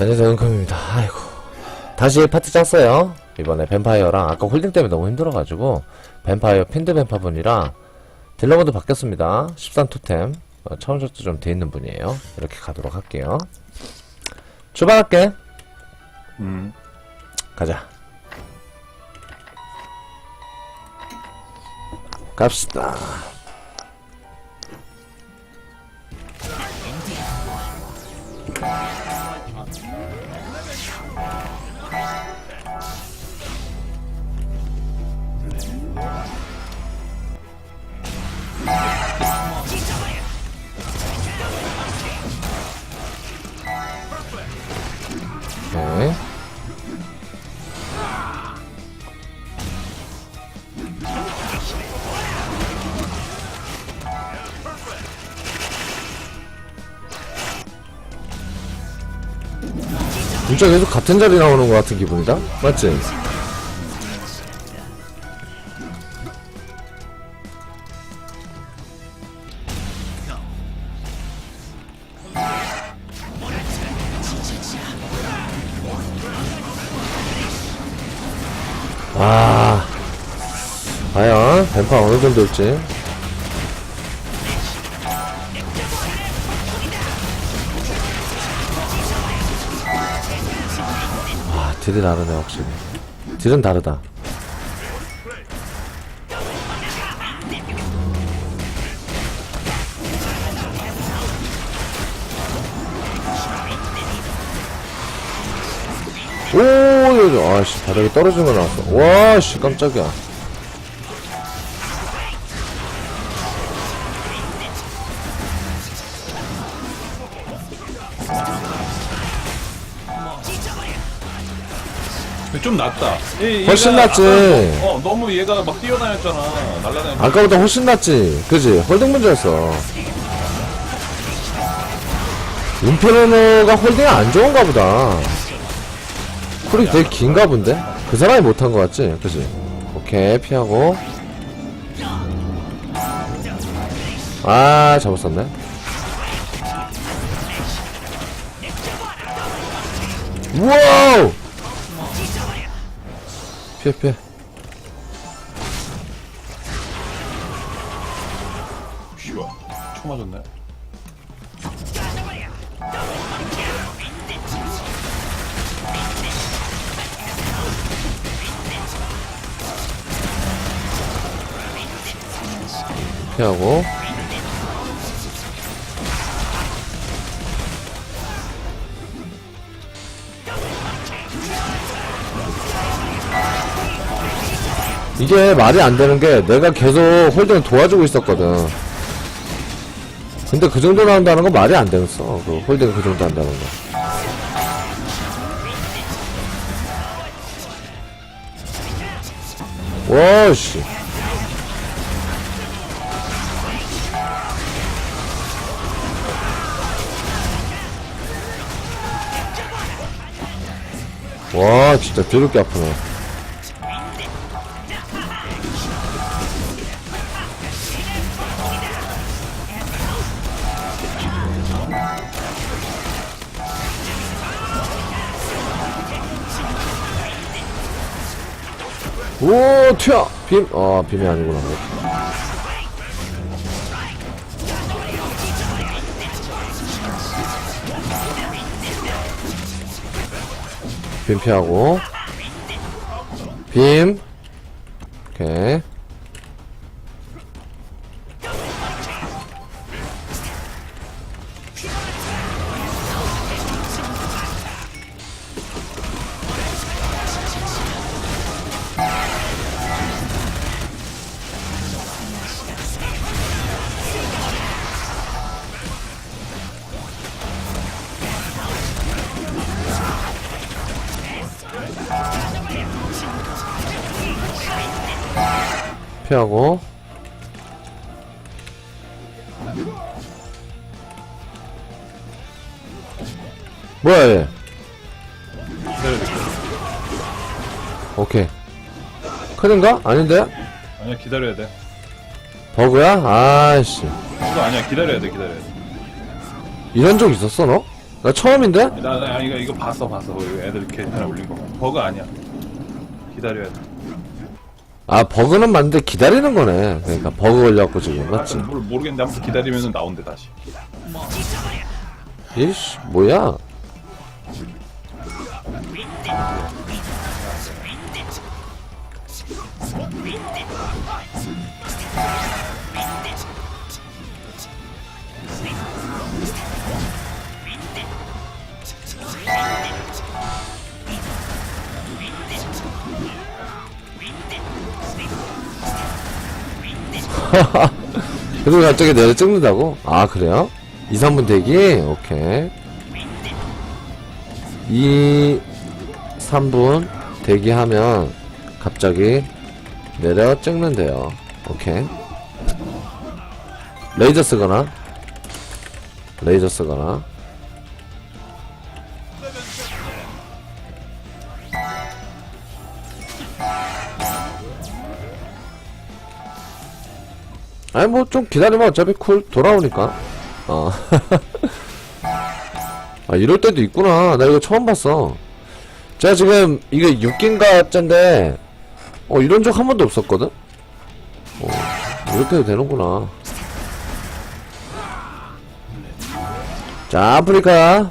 안녕하세요 은컴입니다. 아이고. 다시 파트 짰어요. 이번에 뱀파이어랑 아까 홀딩 때문에 너무 힘들어가지고 뱀파이어 핀드 뱀파분이랑 딜러모드 바뀌었습니다. 13 토템. 어, 차원적도 좀 돼있는 분이에요. 이렇게 가도록 할게요. 출발할게. 음. 가자. 갑시다 네. 진짜 계속 같은 자리 나오는 것 같은 기분이다? 맞지? 어느 정도일지. 아, 딜이 다르네, 확실히. 딜은 다르다. 오, 아씨, 바닥에 떨어진 거 나왔어. 와, 씨, 깜짝이야. 좀 낫다. 얘- 훨씬 얘가 낫지. 아까 어, 너무 얘가 막 뛰어다녔잖아. 날라다녔 아까보다 훨씬 낫지. 그지? 홀딩 문제였어. 인페르노가 홀딩이 안 좋은가 보다. 쿨이 되게 긴가 본데? 그 사람이 못한 거 같지? 그지? 오케이, 피하고. 아, 썼네. 우와우! 피해, 피해. 씨발. 총 맞았네. 피하고. 이게 말이 안 되는 게 내가 계속 홀딩을 도와주고 있었거든. 근데 그 정도 나온다는 건 말이 안 되겠어. 그 홀딩 그 정도 한다는 거. 와, 씨. 와, 진짜 더럽게 아프네. 오, 튀어! 빔, 아, 빔이 아니구나. 빔 피하고. 빔. 오케이. 뭐야, 얘. 기다려야 돼. 오케이. 큰인가? 아닌데? 아니야, 기다려야 돼. 버그야? 아이씨. 그거 아니야, 기다려야 돼, 기다려야 돼. 이런 적 있었어, 너? 나 처음인데? 나, 나 이거 이거 봤어 봤어 이거 애들 게시판에 올린 거 버그 아니야 기다려야 돼 아 버그는 맞는데 기다리는 거네 그러니까 버그 걸려갖고 지금 맞지? 하여튼 모르, 모르겠는데 아무튼 기다리면 나온대 다시 이씨 뭐야 그리고 갑자기 내려 찍는다고? 아 그래요? 2, 3분 대기? 오케이 2, 3분 대기하면 갑자기 내려 찍는데요. 오케이. 레이저 쓰거나 레이저 쓰거나. 아니 뭐 좀 기다리면 어차피 쿨 돌아오니까. 어. 아 이럴 때도 있구나. 나 이거 처음 봤어. 제가 지금 이게 6기인가 짠데 어 이런 적 한 번도 없었거든? 어 이렇게 해도 되는구나. 자 아프리카.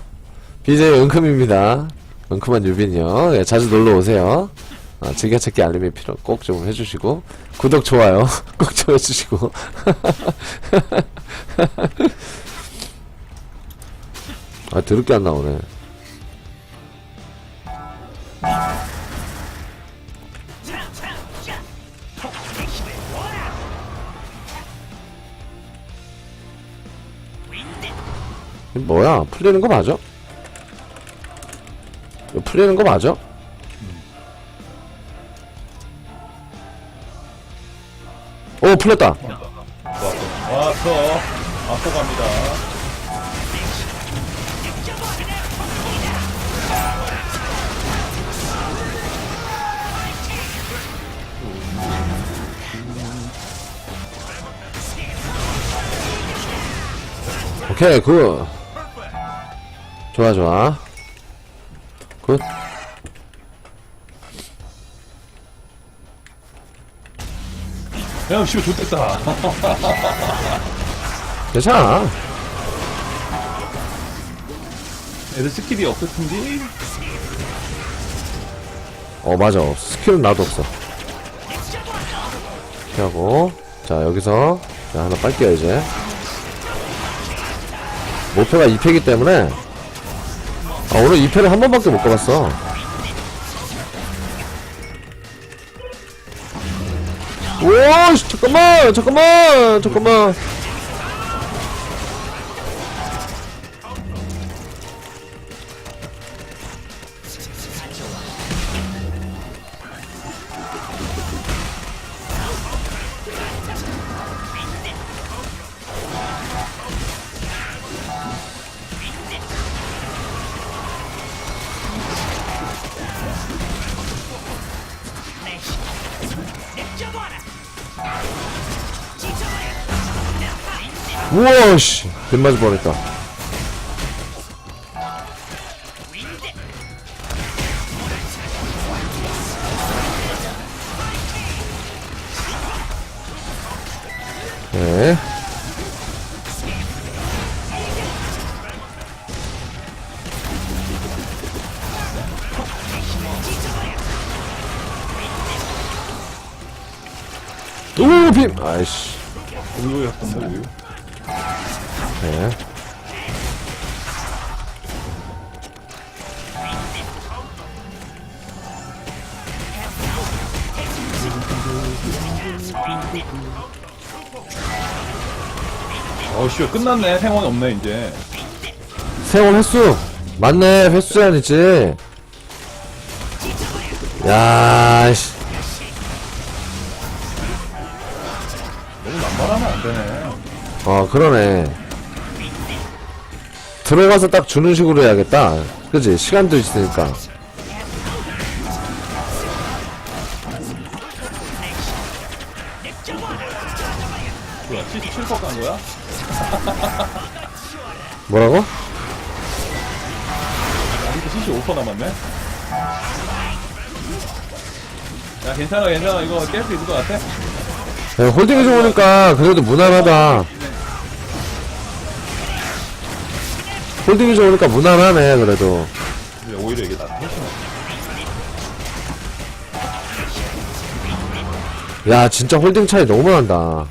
BJ 은큼입니다. 은큼한 유빈이요. 예, 자주 놀러 오세요. 아, 즐겨찾기 알림이 필요 꼭 좀 해주시고 구독 좋아요 꼭 좀 해주시고 아 드럽게 안 나오네. 뭐야? 풀리는 거 맞아? 이거 풀리는 거 맞아? 오 풀렸다. 왔어. 왔어 앞서 갑니다 오케이 굿. 좋아 좋아. 굿. 야 씨발 좋겠다. 괜찮아. 애들 스킬이 없을 텐데? 어 맞아. 스킬은 나도 없어. 이렇게 하고. 자 여기서. 자 하나 빨게요 이제 목표가 2패이기 때문에 아 오늘 2패를 한 번밖에 못 가봤어. 오 씨, 잠깐만 잠깐만 잠깐만 우와 씨. 빗맞을 뻔했다 어 씨발 끝났네 생원 없네 이제 세월 횟수! 맞네, 횟수 제한이지. 야, 씨. 너무 남발하면 안 되네 어, 그러네. 들어가서 딱 주는 식으로 해야겠다. 그지? 시간도 있으니까. 77컷 간 거야? 뭐라고? 75% 남았네. 야, 괜찮아, 괜찮아. 이거 깰 수 있을 것 같아. 네, 홀딩이 좋으니까 그래도 무난하다. 홀딩이 좋으니까 무난하네, 그래도. 근데 오히려 이게 나 훨씬 야, 진짜 홀딩 차이 너무 난다.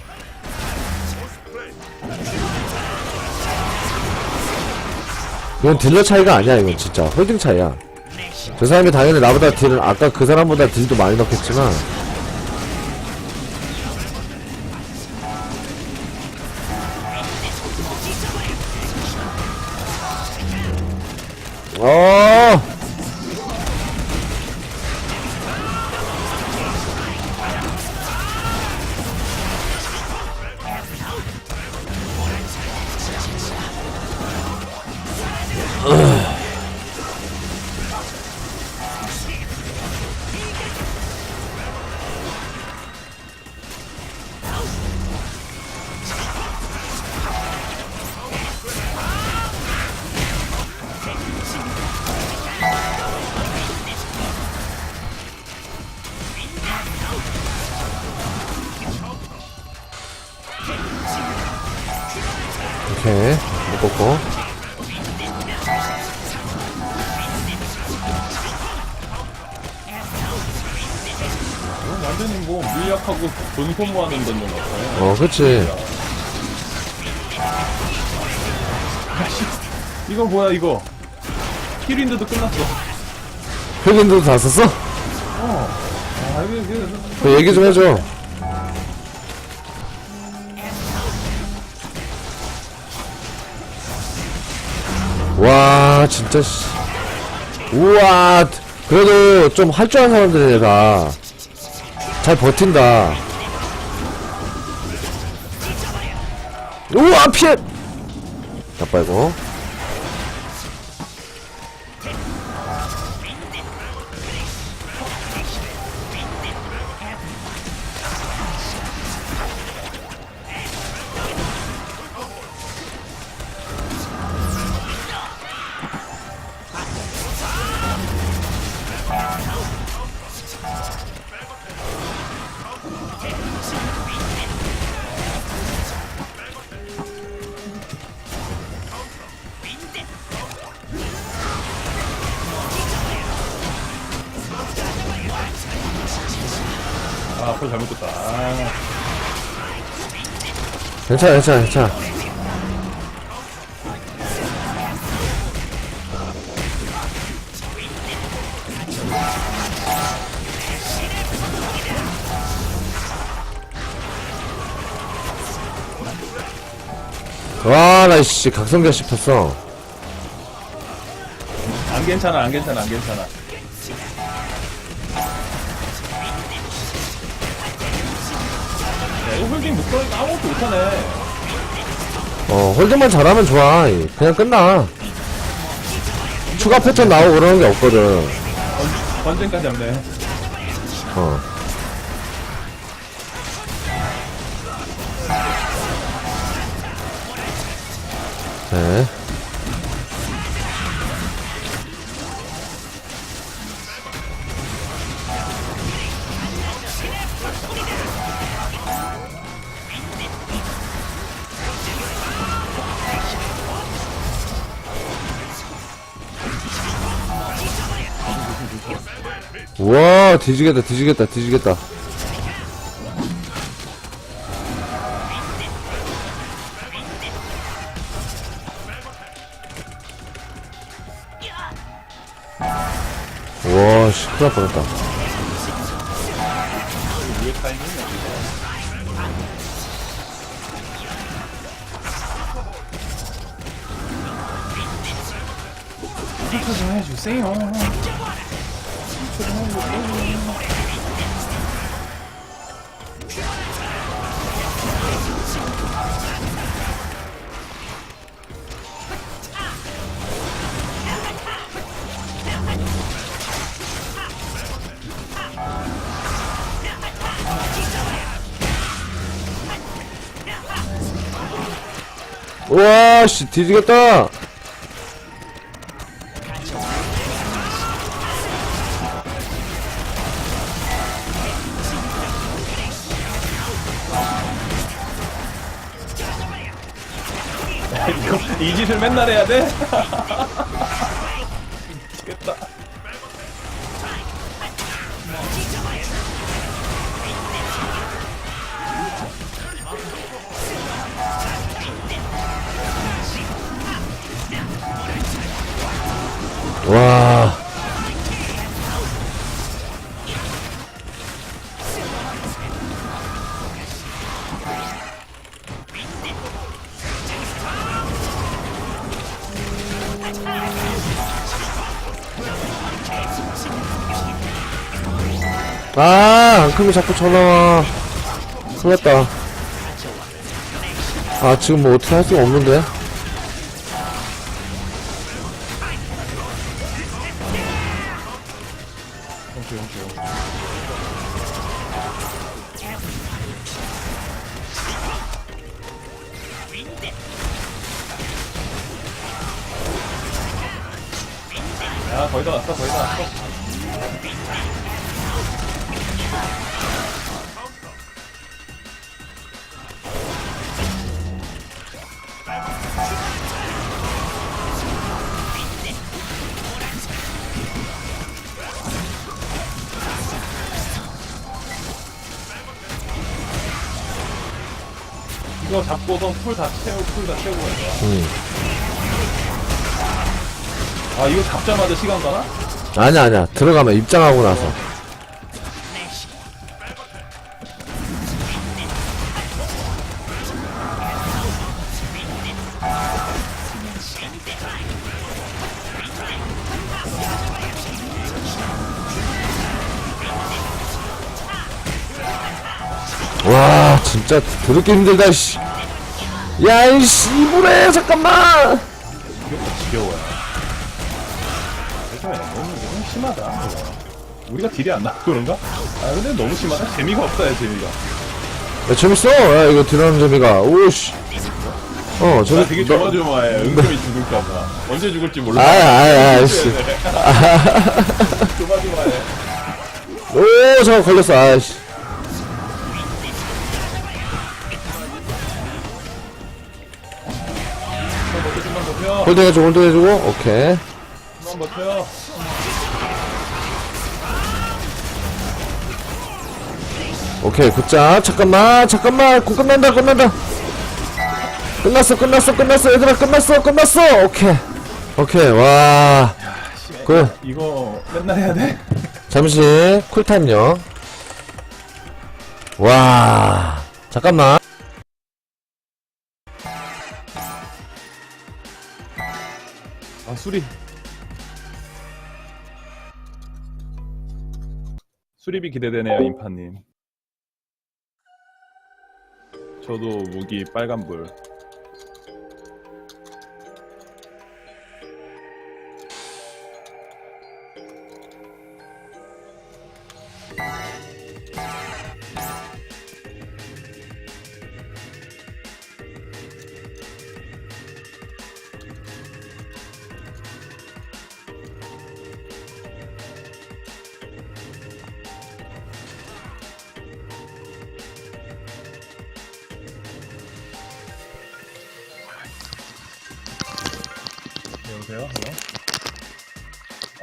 이건 딜러 차이가 아니야, 이건 진짜. 홀딩 차이야. 저 사람이 당연히 나보다 딜을, 아까 그 사람보다 딜도 많이 넣겠지만. 어! 오케이. 묶었고. 완전히 뭐 물약하고 돈 소모하는 던전 같아. 어, 그치. 이거 뭐야, 이거. 힐인데도 끝났어. 흑인도 다 썼어? 어. 아, 이거, 이거. 그 얘기 좀 해줘. 와, 진짜, 씨. 우와, 그래도 좀 할 줄 아는 사람들이 내가 잘 버틴다. 우와, 피해! 나빠이고. 잘못됐다. 아, 괜찮아, 괜찮아, 괜찮아. 와, 나, 씨, 각성기가 씹혔어. 안 괜찮아, 안 괜찮아, 안 괜찮아. 야, 이거 홀딩 묶어니까 아무것도 못하네. 어, 홀딩만 잘하면 좋아. 그냥 끝나. 추가 패턴 나오고 그러는 게 없거든. 번- 번쟁까지 잡네. 어. 네. 뒤지겠다 뒤지겠다 뒤지겠다 우와 씨 큰일 날 뻔했다 이렇게 좀 해주세요. 우와 씨 뒤지겠다 짓을 맨날 해야 돼? 아, 앙큼이 자꾸 전화와. 큰일 났다. 아, 지금 뭐 어떻게 할 수가 없는데? 이거 잡고서 풀 다 채우고, 풀 다 채우고 가야 돼. 음. 아, 이거 잡자마자 시간 가나? 아니야, 아니야. 들어가면 입장하고 나서. 와, 진짜 더럽게 힘들다, 씨. 야, 이 씨부래, 잠깐만! 지겨워요. 그러니까 너무, 너무 심하다. 이거. 우리가 딜이 안 나고 그런가? 아, 근데 너무 심하다. 재미가 없어요, 재미가. 야, 재밌어! 야, 이거 딜하는 재미가. 오씨. 어, 나 저기. 되게 너- 조마조마해. 은근히 죽을까봐. 언제 죽을지 몰라. 아이, 아이, 아이, 씨. 조마조마해. 오, 잠깐 걸렸어, 아이씨. 홀딩해주고, 홀딩해주고, 오케이. 좀만 버텨. 오케이, 굿자. 잠깐만, 잠깐만. 곧 끝난다, 끝난다. 끝났어, 끝났어, 끝났어. 얘들아, 끝났어, 끝났어. 오케이. 오케이, 와. 굿. 이거 맨날 해야 돼? 잠시, 쿨타임요. 와. 잠깐만. 아, 수리. 수리비 기대되네요, 인파님. 저도 무기 빨간불.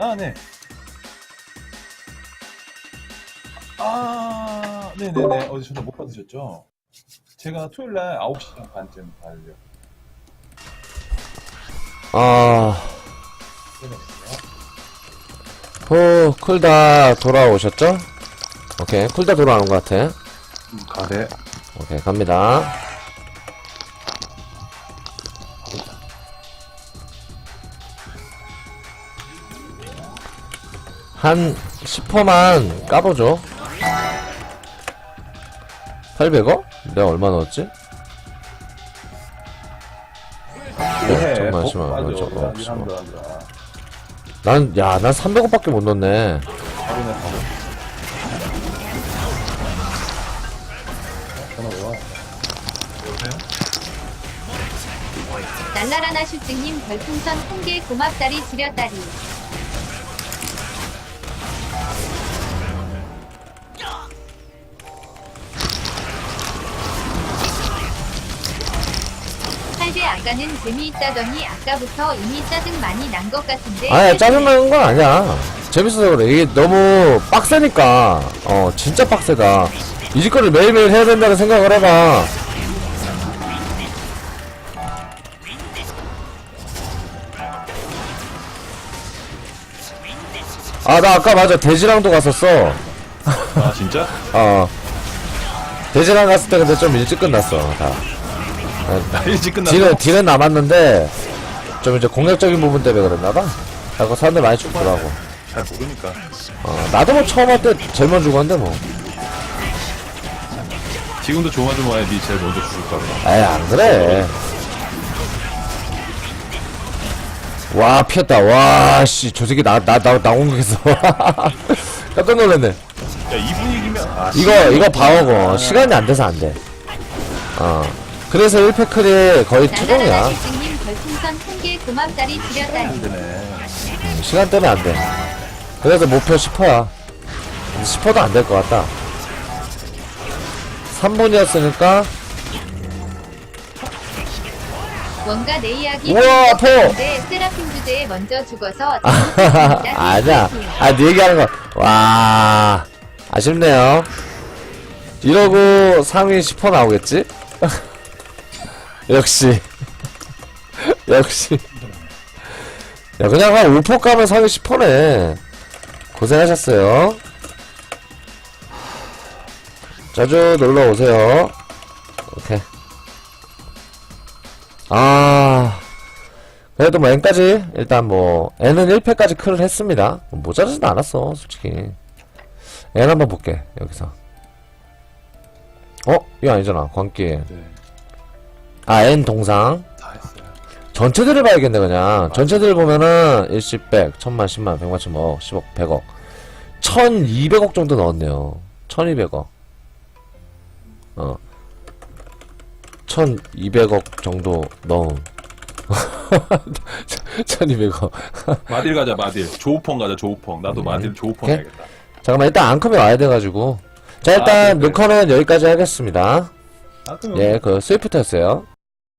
아, 네. 아, 네네네. 어제 전화 못 받으셨죠? 제가 토요일 날 9시 반쯤 가려요. 아, 끊었어요. 호, 쿨다 돌아오셨죠? 오케이, 쿨다 돌아오는 것 같아. 음, 가세. 오케이, 갑니다. 한 10%만 까보죠. 800원? 내가 얼마 넣었지? 네, 심하네. 빠져. 저거 사람들아, 심하. 사람들아. 난, 야, 난 300원밖에 못 넣었네. 어? 여보세요? 날라라나 슈즈님 별풍선 홍게 고맙다리 지렸다리 아까는 재미있다더니 아까부터 이미 짜증 많이 난 것 같은데. 아야 짜증나는 건 아니야. 재밌어서 그래. 이게 너무 빡세니까. 어 진짜 빡세다. 이 짓거리를 매일매일 해야 된다는 생각을 해봐. 아 나 아까 맞아. 돼지랑도 갔었어. 아 진짜? 어. 돼지랑 갔을 때 근데 좀 일찍 끝났어 다. 나 일찍 끝났어. 딜은, 딜은 남았는데 좀 이제 공략적인 부분 때문에 그랬나봐. 하고 사람들 많이 죽더라고. 잘 모르니까. 어, 나도 뭐 처음 할 때 제일 먼저 죽었는데 뭐. 지금도 조마조마해 니 제일 먼저 죽을까 봐. 에이 안 그래. 와 피했다. 와 씨 저 새끼 나 나 나 나 공격했어. 깜짝 놀랐네. 야 이 분위기면 아 이거 이거 방어고 시간이 안 돼서 안 돼 어 그래서 1패클이 거의 투동이야 별풍선 한개 고맙다리 안 드렸다니. 되네. 시간 때문에 안 돼 그래서 목표 10%야 10%도 안 될 것 같다 3분이었으니까 뭔가 내 이야기 우와, 아파. 근데 세라핀 주제에 먼저 죽어서 아니야. 아, 네 얘기하는 거. 와, 아쉽네요. 이러고 상위 10% 나오겠지? 역시. 역시. 야, 그냥 한5% 가면 상위 10%네. 고생하셨어요. 자주 놀러 오세요. 오케이. 아. 그래도 뭐 N까지 일단 뭐 N은 1패까지 클을 했습니다 뭐 모자르진 않았어 솔직히 N 한번 볼게 여기서 어? 이거 아니잖아 광기 네, 아 N 동상. 다 했어요. 전체들을 봐야겠네 그냥. 전체들 보면은 일시백 천만 십만 백만 천만 10억 백억. 1200억 정도 넣었네요. 1200억. 어. 1200억 정도 넣은. 1200억. 마딜 가자 마딜. 조우펑 가자 조우펑. 나도 마딜 조우펑 오케이. 해야겠다. 잠깐만 일단 앙컴이 와야 돼가지고. 자 일단 아, 네, 네. 녹화는 여기까지 하겠습니다. 아, 그럼 예 그 스위프트였어요